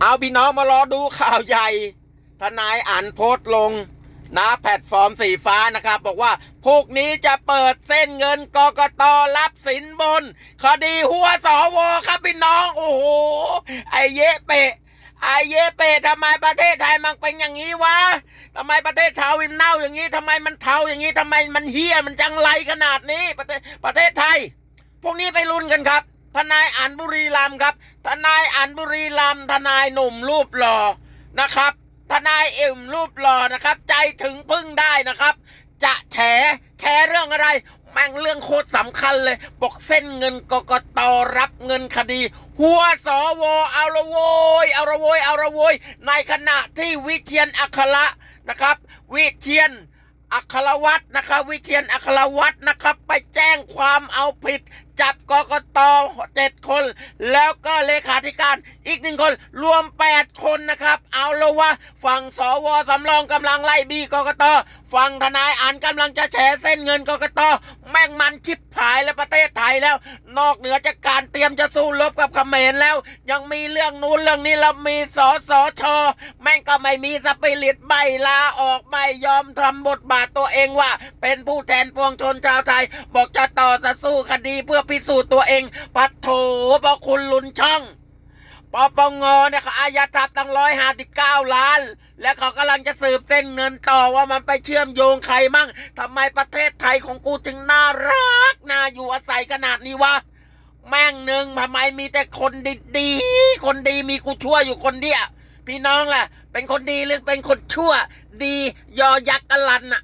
เอาพี่น้องมารอดูข่าวใหญ่ ทนายอ่านโพสต์ลงนะแพลตฟอร์มสีฟ้านะครับ บอกว่าพวกนี้จะเปิดเส้นเงินกกตรับสินบน คดีหัวสวครับพี่น้อง โอ้โห ไอเยะเปะไอเยะเปะทำไมประเทศไทยมันเป็นอย่างนี้วะทำไมประเทศไทยมันเน่าอย่างนี้ทำไมมันเทาอย่างนี้ทำไมมันเฮี้ยมันจังไรขนาดนี้ประเทศประเทศไทย พวกนี้ไปลุ้นกันครับ ทนายอันบุรีรัมครับ ทนายอันบุรีรัมทนายหนุ่มรูปหล่อนะครับ ทนายเอ็มรูปหล่อนะครับ ใจถึงพึ่งได้นะครับ จะแฉแฉเรื่องอะไรแม่งเรื่องโคตรสำคัญเลย บอกเส้นเงินกกตรับเงินคดี หัวสอวเอาละโวยเอาละโวยเอาละโวยในขณะที่วิเชียนอัคระนะครับ วิเชียนอัครวัตรนะครับ วิเชียนอัครวัตรนะครับ ไปแจ้งความเอาผิด จับกกตเจ็ดคน แล้วก็เลขาธิการอีกหนึ่งคนรวมแปดคนนะครับ เอาละวะฝั่งสวสำรองกำลังไล่บีกกตฝั่งทนายอ่านกำลังจะแฉเส้นเงินกกตแม่งมันชิบหายแล้วประเทศไทยแล้ว นอกเหนือจากการเตรียมจะสู้รบกับเขมรแล้ว ยังมีเรื่องนู้นเรื่องนี้แล้วมีสสช แม่งก็ไม่มีสปิริตไม่ลาออกไม่ยอมทำบทบาทตัวเองว่า เป็นผู้แทนปวงชนชาวไทย บอกจะต่อสู้คดีเพื่อพิสูจน์ตัวเองปัดโถพระคุณลุนช่องปปงเนี่ยเขาอายัดทรัพย์ตั้งร้อยห้าสิบเก้าล้าน และเขากำลังจะสืบเส้นเงินต่อว่ามันไปเชื่อมโยงใครมั่งทำไมประเทศไทยของกูจึงน่ารักน่าอยู่อาศัยขนาดนี้วะแม่งหนึ่งทำไมมีแต่คนดีๆคนดีมีกูชั่วอยู่คนเดียวพี่น้องล่ะ เป็นคนดีหรือเป็นคนชั่ว ดียอยักษ์กะลันน่ะ